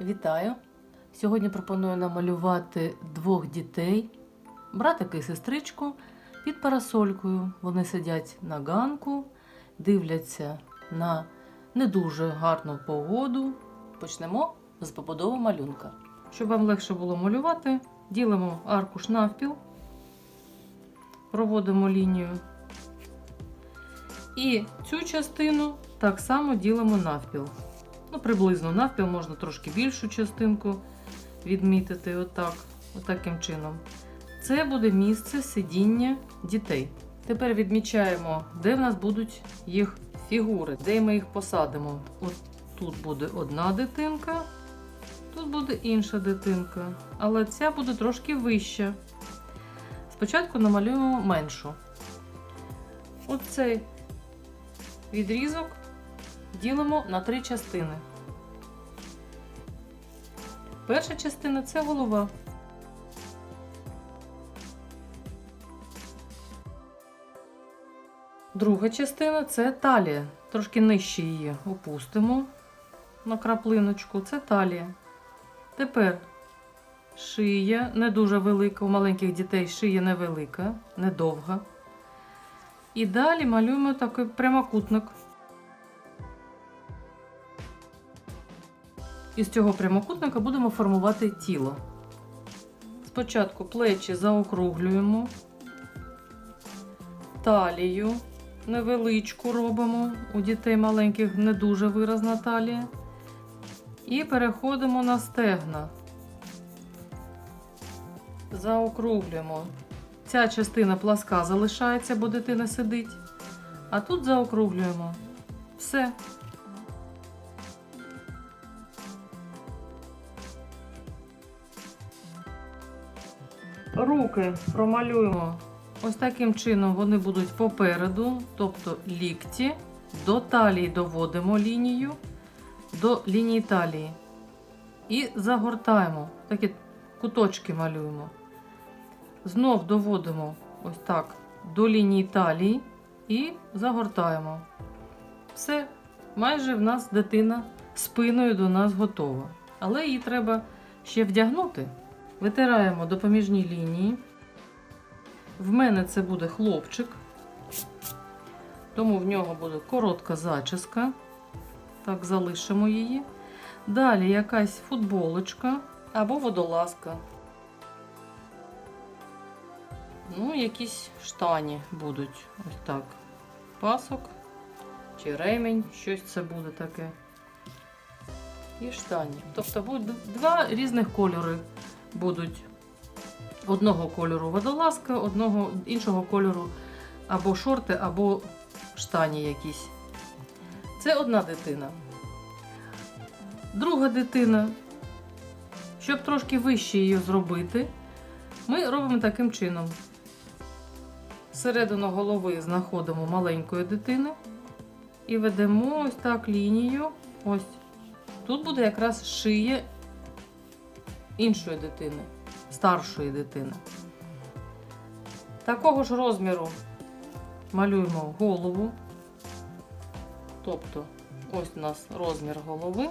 Вітаю! Сьогодні пропоную намалювати двох дітей, братика і сестричку під парасолькою. Вони сидять на ганку, дивляться на не дуже гарну погоду. Почнемо з побудови малюнка. Щоб вам легше було малювати, ділимо аркуш навпіл, проводимо лінію. І цю частину так само ділимо навпіл. Ну, приблизно навпіл можна трошки більшу частинку відмітити отак, отаким чином. Це буде місце сидіння дітей. Тепер відмічаємо, де в нас будуть їх фігури, де ми їх посадимо. От тут буде одна дитинка, тут буде інша дитинка, але ця буде трошки вища. Спочатку намалюємо меншу. Оцей відрізок ділимо на три частини. Перша частина це голова. Друга частина це талія. Трошки нижче її опустимо на краплиночку. Це талія. Тепер шия не дуже велика. У маленьких дітей шия невелика, недовга. І далі малюємо такий прямокутник. Із цього прямокутника будемо формувати тіло. Спочатку плечі заокруглюємо, талію невеличку робимо. У дітей маленьких не дуже виразна талія. І переходимо на стегна. Заокруглюємо. Ця частина пласка залишається, бо дитина сидить. А тут заокруглюємо. Все. Руки промалюємо ось таким чином вони будуть попереду, тобто лікті. До талії доводимо лінію до лінії талії. І загортаємо, такі куточки малюємо. Знов доводимо ось так до лінії талії і загортаємо. Все, майже в нас дитина спиною до нас готова. Але її треба ще вдягнути. Витираємо допоміжні лінії. В мене це буде хлопчик, тому в нього буде коротка зачіска. Так, залишимо її. Далі якась футболочка або водолазка. Ну, якісь штані будуть. Ось так. Пасок чи ремінь, щось це буде таке. І штані. Тобто будуть два різних кольори будуть одного кольору водолазка, одного іншого кольору або шорти, або штані якісь. Це одна дитина. Друга дитина, щоб трошки вище її зробити, ми робимо таким чином. Середину голови знаходимо маленької дитини і ведемо ось так лінію. Ось. Тут буде якраз шия іншої дитини, старшої дитини. Такого ж розміру малюємо голову. Тобто, ось у нас розмір голови.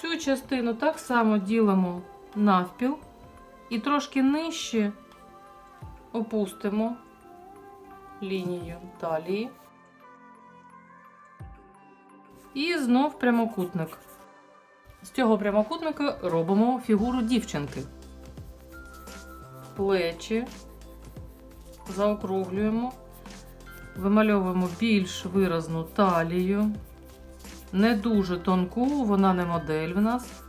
Цю частину так само ділимо навпіл і трошки нижче опустимо лінію талії. І знов прямокутник. З цього прямокутника робимо фігуру дівчинки. Плечі заокруглюємо, вимальовуємо більш виразну талію. Не дуже тонку, вона не модель в нас.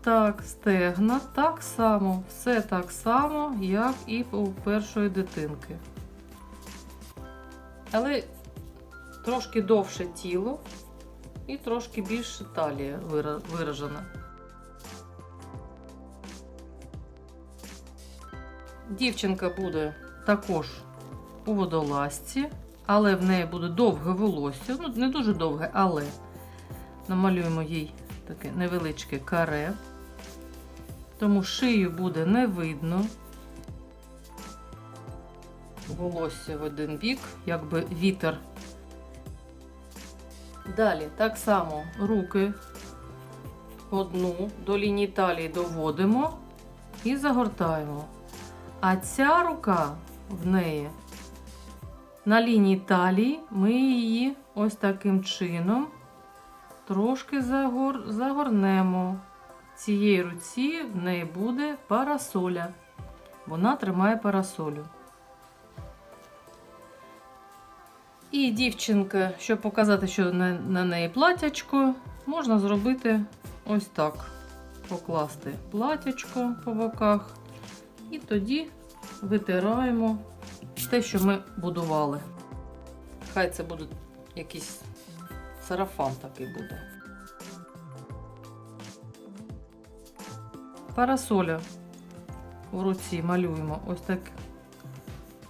Так, стегна так само, все так само, як і у першої дитинки. Але трошки довше тіло і трошки більше талія вира- виражена. Дівчинка буде також у водолазці, але в неї буде довге волосся. Ну, не дуже довге, але намалюємо їй таке невеличке каре. Тому шию буде не видно. Волосся в один бік, якби вітер Далі так само руки одну до лінії талії доводимо і загортаємо. А ця рука в неї на лінії талії ми її ось таким чином трошки загор... загорнемо. Цієї руці в неї буде парасоля. Вона тримає парасолю. І дівчинка, щоб показати, що на, неї платячко, можна зробити ось так. Покласти платячко по боках. І тоді витираємо те, що ми будували. Хай це буде якийсь сарафан такий буде. Парасоля у руці малюємо ось так.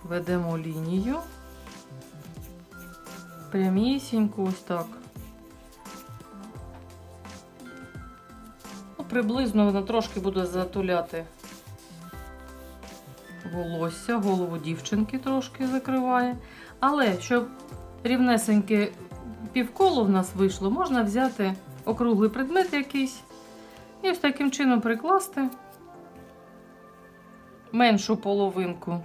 Ведемо лінію. Прямісінько ось так. Ну, приблизно вона трошки буде затуляти волосся, голову дівчинки трошки закриває. Але щоб рівнесеньке півколо в нас вийшло, можна взяти округлий предмет якийсь і ось таким чином прикласти меншу половинку.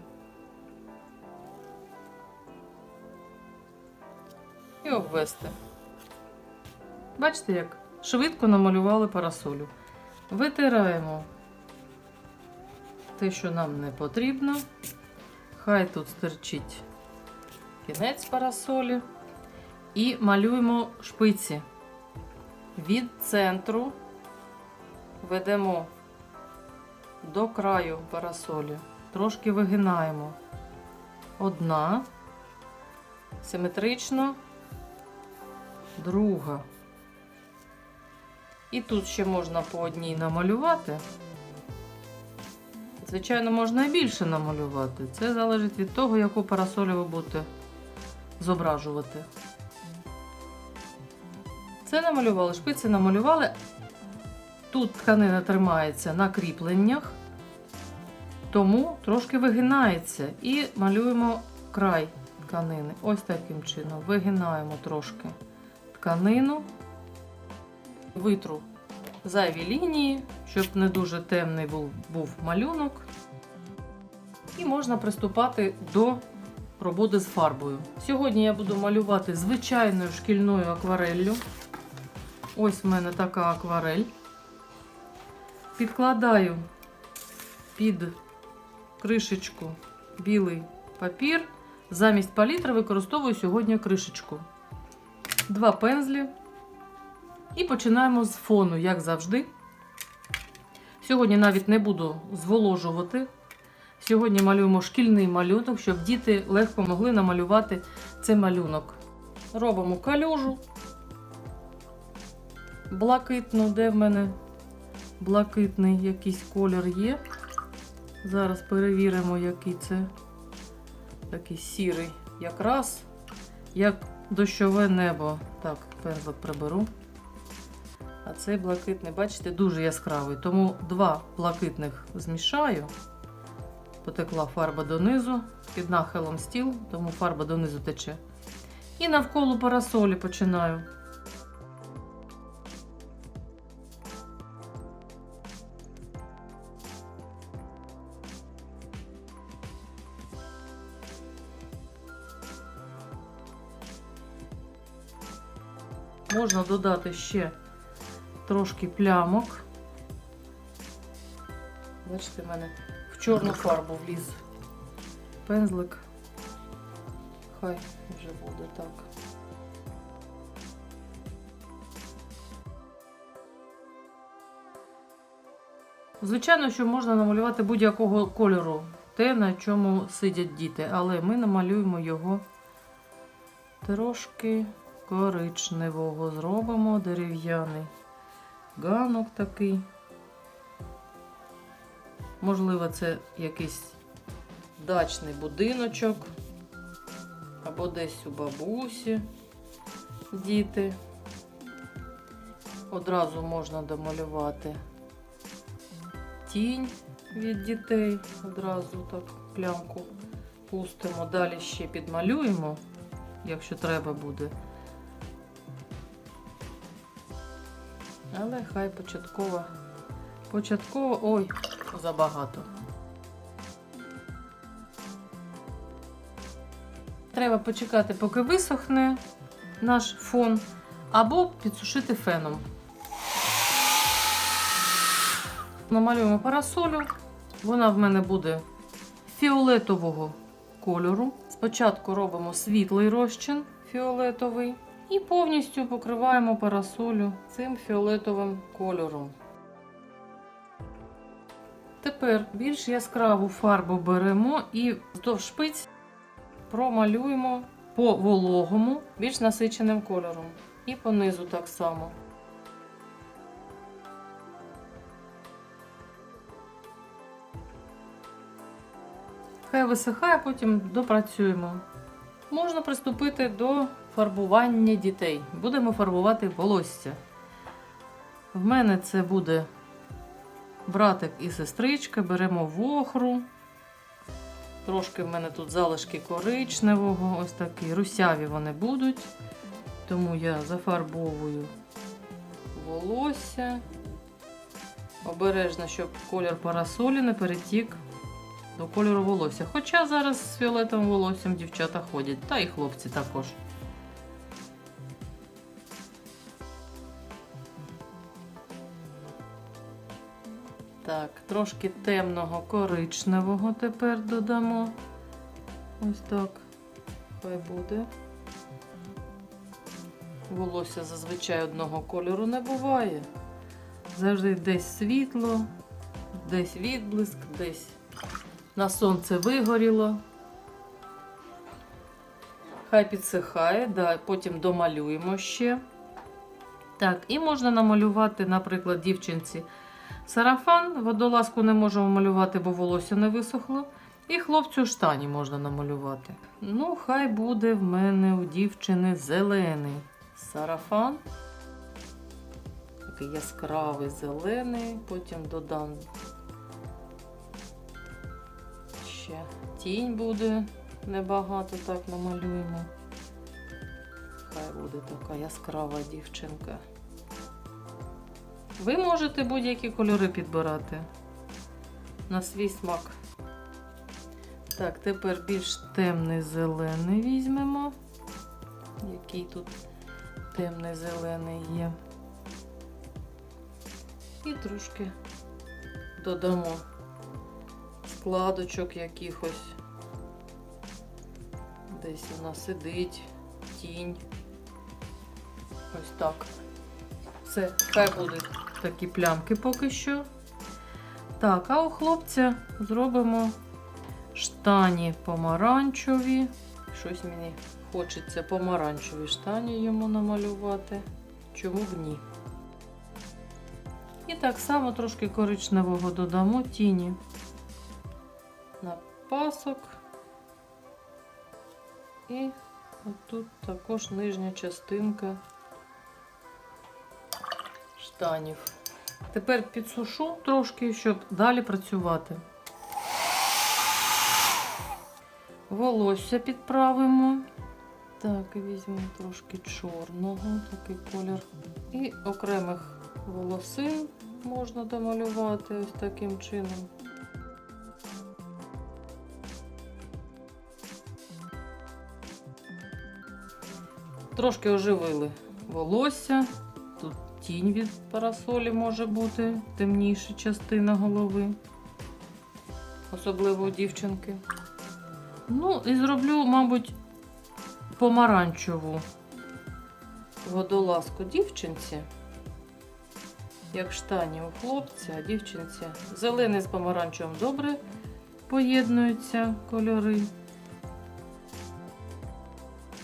І обвести. Бачите, як швидко намалювали парасолю. Витираємо те, що нам не потрібно. Хай тут стирчить кінець парасолі. І малюємо шпиці. Від центру ведемо до краю парасолі. Трошки вигинаємо. Одна, симетрично, друга. І тут ще можна по одній намалювати. Звичайно, можна і більше намалювати. Це залежить від того, яку парасолю ви будете зображувати. Це намалювали, шпиці намалювали. Тут тканина тримається на кріпленнях, тому трошки вигинається. І малюємо край тканини. Ось таким чином. Вигинаємо трошки тканину, витру зайві лінії, щоб не дуже темний був, був малюнок. І можна приступати до роботи з фарбою. Сьогодні я буду малювати звичайною шкільною аквареллю. Ось в мене така акварель. Підкладаю під кришечку білий папір. Замість палітри використовую сьогодні кришечку. Два пензлі. І починаємо з фону, як завжди. Сьогодні навіть не буду зволожувати. Сьогодні малюємо шкільний малюнок, щоб діти легко могли намалювати цей малюнок. Робимо калюжу. Блакитну, де в мене блакитний якийсь колір є. Зараз перевіримо, який це такий сірий. Якраз як дощове небо. Так, пензлик приберу. А цей блакитний, бачите, дуже яскравий. Тому два блакитних змішаю. Потекла фарба донизу, під нахилом стіл, тому фарба донизу тече. І навколо парасолі починаю. Можна додати ще трошки плямок. Бачите, в мене в чорну фарбу вліз пензлик. Хай вже буде так. Звичайно, що можна намалювати будь-якого кольору, те, на чому сидять діти, але ми намалюємо його трошки коричневого. Зробимо дерев'яний ганок такий. Можливо, це якийсь дачний будиночок, або десь у бабусі діти. Одразу можна домалювати тінь від дітей, одразу так плямку пустимо. Далі ще підмалюємо, якщо треба буде. Але хай початково. Початково. Ой, забагато. Треба почекати, поки висохне наш фон, або підсушити феном. Намалюємо парасолю. Вона в мене буде фіолетового кольору. Спочатку робимо світлий розчин фіолетовий і повністю покриваємо парасолю цим фіолетовим кольором. Тепер більш яскраву фарбу беремо і вздовж шпиць промалюємо по вологому, більш насиченим кольором. І по низу так само. Хай висихає, потім допрацюємо. Можна приступити до фарбування дітей. Будемо фарбувати волосся. В мене це буде братик і сестричка. Беремо вохру. Трошки в мене тут залишки коричневого, ось такі русяві вони будуть. Тому я зафарбовую волосся. Обережно, щоб колір парасолі не перетік до кольору волосся. Хоча зараз з фіолетовим волоссям дівчата ходять, та і хлопці також. Трошки темного коричневого тепер додамо. Ось так. Хай буде. Волосся зазвичай одного кольору не буває. Завжди десь світло, десь відблиск, десь на сонце вигоріло. Хай підсихає, да, потім домалюємо ще. Так, і можна намалювати, наприклад, дівчинці сарафан. Водолазку не можемо малювати, бо волосся не висохло. І хлопцю штані можна намалювати. Ну, хай буде в мене у дівчини зелений сарафан. Такий яскравий зелений, потім додам ще тінь буде небагато, так намалюємо. Хай буде така яскрава дівчинка. Ви можете будь-які кольори підбирати на свій смак. Так, тепер більш темний зелений візьмемо. Який тут темний зелений є. І трошки додамо складочок якихось. Десь вона сидить, тінь. Ось так. Все, хай будуть такі плямки поки що. Так, а у хлопця зробимо штані помаранчеві. Щось мені хочеться помаранчеві штані йому намалювати. Чому б ні? І так само трошки коричневого додамо тіні на пасок. І отут також нижня частинка штанів. Тепер підсушу трошки, щоб далі працювати. Волосся підправимо. Так, візьмемо трошки чорного, такий колір. І окремих волосин можна домалювати ось таким чином. Трошки оживили волосся. Тінь від парасолі може бути, темніша частина голови, особливо у дівчинки. Ну, і зроблю, мабуть, помаранчеву водолазку дівчинці. Як штані у хлопця, а дівчинці. Зелений з помаранчевим добре поєднуються кольори.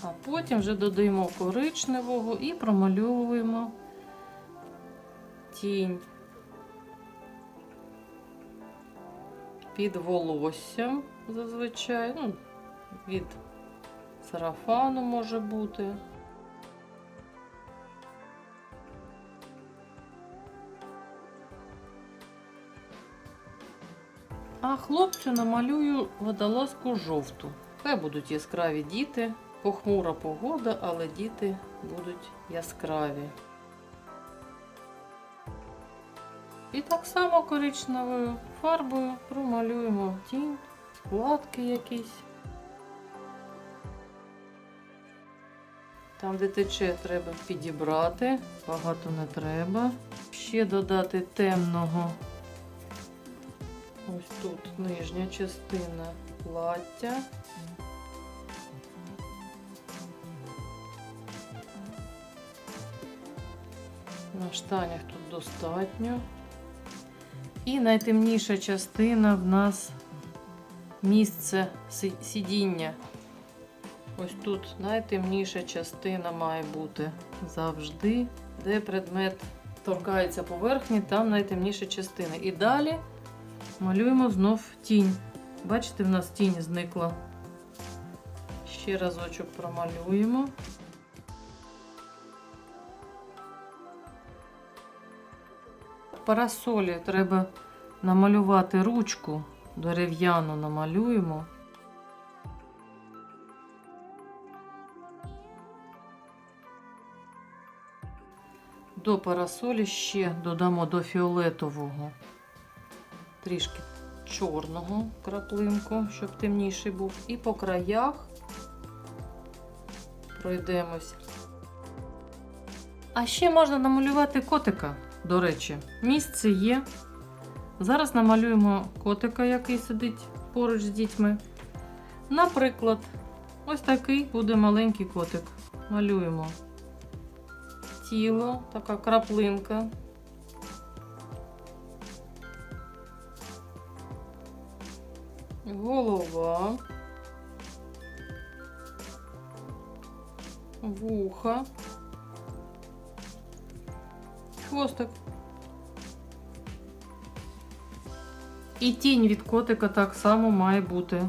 А потім вже додаємо коричневого і промальовуємо тінь під волоссям зазвичай. Ну, від сарафану може бути. А хлопцю намалюю водолазку жовту. Хай будуть яскраві діти. Похмура погода, але діти будуть яскраві. І так само коричневою фарбою промалюємо тінь, складки якісь. Там, де тече, треба підібрати, багато не треба. Ще додати темного. Ось тут нижня частина плаття. На штанях тут достатньо. І найтемніша частина в нас місце сидіння. Ось тут найтемніша частина має бути завжди, де предмет торкається поверхні, там найтемніша частина. І далі малюємо знов тінь. Бачите, в нас тінь зникла. Ще разочок промалюємо. Парасолі треба намалювати ручку, дерев'яну намалюємо. До парасолі ще додамо до фіолетового трішки чорного краплинку, щоб темніший був. І по краях пройдемось. А ще можна намалювати котика, до речі, місце є. Зараз намалюємо котика, який сидить поруч з дітьми. Наприклад, ось такий буде маленький котик. Малюємо тіло, така краплинка. Голова. Вуха. Хвостик. І тінь від котика так само має бути.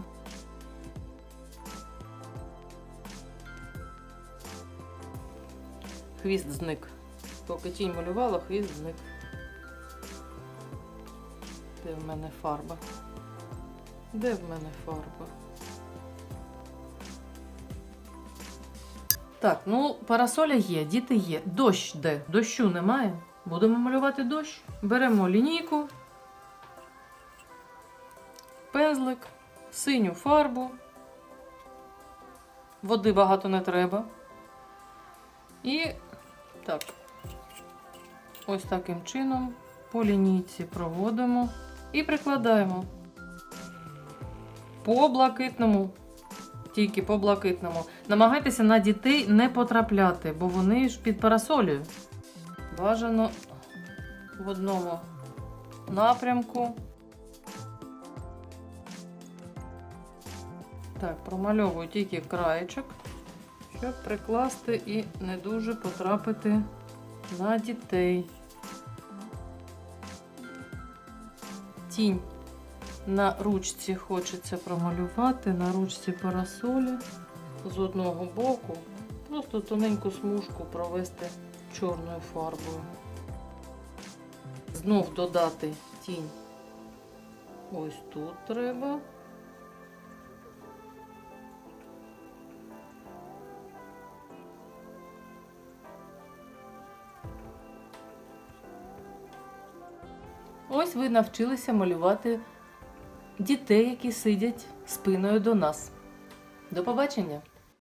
Хвіст зник. Поки тінь малювала, хвіст зник. Де в мене фарба? Де в мене фарба? Так, ну, парасоля є, діти є. Дощ де? Дощу немає. Будемо малювати дощ. Беремо лінійку, пензлик, синю фарбу. Води багато не треба. І так, ось таким чином по лінійці проводимо і прикладаємо по блакитному. Тільки по блакитному. Намагайтеся на дітей не потрапляти, бо вони ж під парасолею. Бажано в одному напрямку. Так, промальовую тільки краєчок, щоб прикласти і не дуже потрапити на дітей. Тінь на ручці хочеться промалювати, на ручці парасолі з одного боку. Просто тоненьку смужку провести чорною фарбою. Знов додати тінь. Ось тут треба. Ось ви навчилися малювати дітей, які сидять спиною до нас. До побачення!